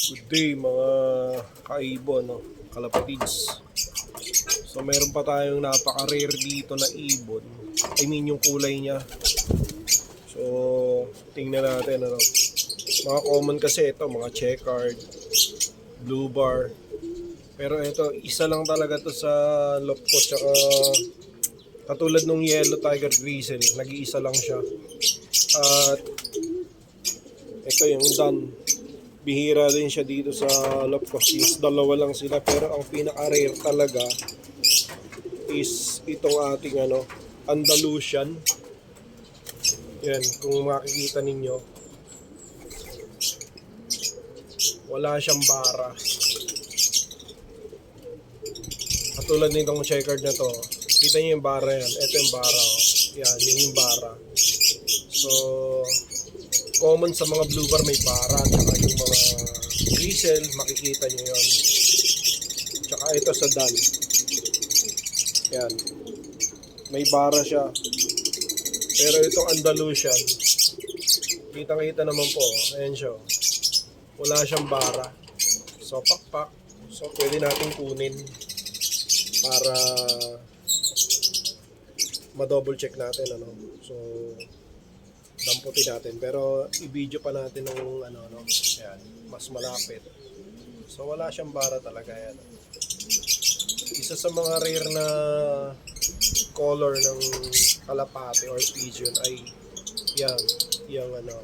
Good day mga kaibo, no? kalapatids. So meron pa tayong napaka-rare dito na ibon. I mean yung kulay niya. So tingnan natin ano. Mga common kasi ito, mga checkered, blue bar. Pero ito, isa lang talaga to sa Lopco tsaka katulad nung yellow tiger grizzle, nag-iisa lang siya. At ito yung done bihira din siya dito sa Lopco since dalawa lang sila pero ang pinaka-rare talaga is itong ating ano Andalusian. Yan kung makikita ninyo. Wala siyang bara. Katulad nitong checkered na to. Kita niyo yung bara yan. Ito yung bara oh. yan yun yung bara. So common sa mga blue bar may bara tsaka yung mga grizzle makikita nyo yon tsaka ito sa dan. Yan. May bara siya. Pero itong Andalusian kitang kita naman po ayan siya oh. wala siyang bara. So pakpak. So pwede natin kunin para ma-double check natin ano. So damputin natin. Pero i-video pa natin ng ano no yan mas malapit. So wala siyang bara talaga yan isa sa mga rare na color ng kalapate or pigeon ay yan yung ano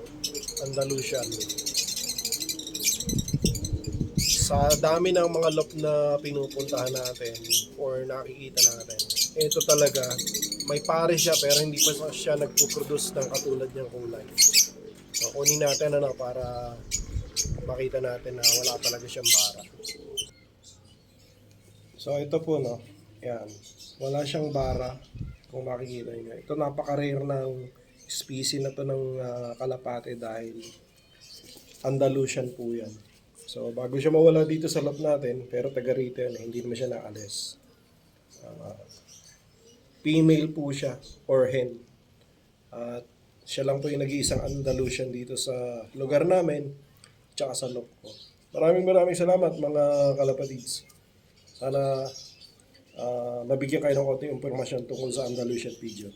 Andalusian. Sa dami ng mga lop na pinupuntahan natin or nakikita natin ito talaga may pare siya pero hindi pa siya nagpo-produce ng katulad niyang kulay. So kunin natin ano para makita natin na wala talaga siyang bara. So ito po no. Yan. Wala siyang bara kung makikita niyo. Ito napaka-rare ng species na to ng ah, kalapate dahil Andalusian po yan. So bago siya mawala dito sa lot natin, pero taga rito eh, hindi naman siya naalis. Ah, female po siya or hen. At siya lang po yung nag-iisang Andalusian dito sa lugar namin tsaka sa loob ko. Maraming maraming salamat mga kalapatids. Sana ah, nabigyan kayo ng konting impormasyon tungkol sa Andalusian pigeon.